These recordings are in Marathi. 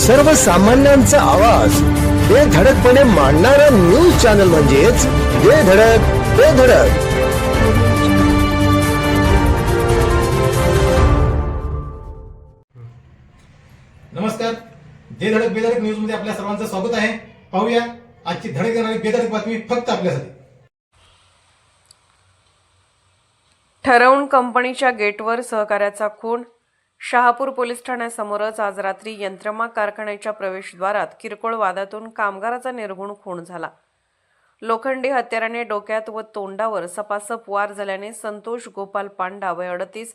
सर्वसामान्यांचा आवाज. बेधडकपणे मांडणारा न्यूज चॅनल म्हणजेच बेधडक बेधडक नमस्कार. जे धडक बेधडक न्यूजमध्ये आपल्या सर्वांचं स्वागत आहे. पाहूया आजची धडक देणारी बेधडक बातमी फक्त आपल्यासाठी. ठरवून कंपनीच्या गेटवर सहकार्याचा खून शहापूर पोलीस ठाण्यासमोरच आज रात्री यंत्रमा कारखान्याच्या प्रवेशद्वारात किरकोळ वादातून कामगाराचा निर्गुण खून झाला. लोखंडी हत्याराने डोक्यात व तोंडावर सपासप वार झाल्याने संतोष गोपाल पांडा वय अडतीस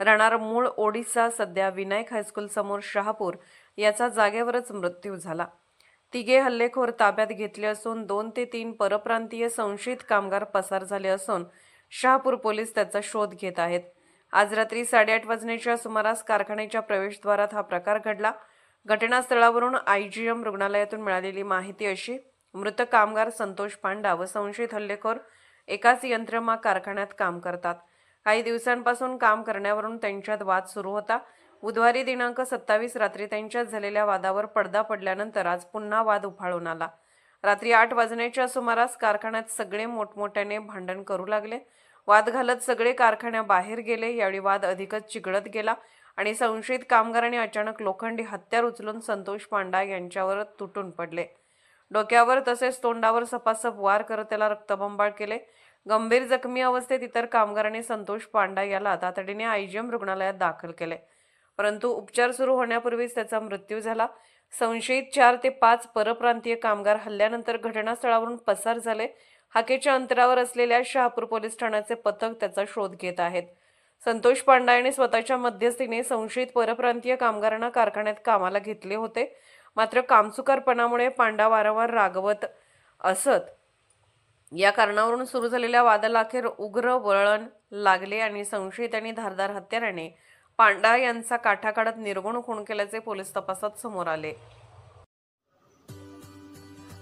राहणार मूळ ओडिसा सध्या विनायक हायस्कूल समोर शहापूर याचा जागेवरच मृत्यू झाला. तिघे हल्लेखोर ताब्यात घेतले असून दोन ते तीन परप्रांतीय संशयित कामगार पसार झाले असून शहापूर पोलीस त्याचा शोध घेत आहेत. आज रात्री साडेआठ वाजण्याच्या सुमारास कारखान्याच्या प्रवेशद्वारात हा प्रकार घडला. घटनास्थळावरून आयजीएम रुग्णालयातून मिळालेली माहिती अशी मृत कामगार संतोष पांडा व संशयित हल्लेखोर एकाच यंत्रमा कारखान्यात काम करतात. काही दिवसांपासून काम करण्यावरून त्यांच्यात वाद सुरू होता. बुधवारी दिनांक सत्तावीस रात्री त्यांच्यात झालेल्या वादावर पडदा पडल्यानंतर आज पुन्हा वाद उफाळून आला. रात्री आठ वाजण्याच्या सुमारास कारखान्यात सगळे मोठमोठ्याने भांडण करू लागले. वाद घालत सगळे कारखान्याबाहेर गेले. यावेळी वाद अधिकच चिघळत गेला आणि संशयित कामगारांनी अचानक लोखंडी हत्यार उचलून संतोष पांडा यांच्यावर तुटून पडले. डोक्यावर तसेच तोंडावर सपासप वार करत त्याला रक्तबंबाळ केले. गंभीर जखमी अवस्थेत इतर कामगारांनी संतोष पांडा याला तातडीने आयजीएम रुग्णालयात दाखल केले. परंतु उपचार सुरू होण्यापूर्वीच त्याचा मृत्यू झाला. संशयित चार ते पाच परप्रांतीय कामगार हल्ल्यानंतर घटनास्थळावरून पसार झाले. हाकेच्या अंतरावर असलेल्या शहापूर पोलीस ठाण्याचे पथक त्याचा शोध घेत आहेत. संतोष पांडा यांनी स्वतःच्या मध्यस्थीने संशयित परप्रांतीय कामगारांना कारखान्यात कामाला घेतले होते. मात्र कामचुकारपणामुळे पांडा वारंवार रागवत असत. या कारणावरून सुरू झालेल्या वादाला अखेर उग्र वळण लागले आणि संशयित आणि धारदार हत्याराने पांडा यांचा काठा काढत निर्गुण खून केल्याचे पोलीस तपासात समोर आले.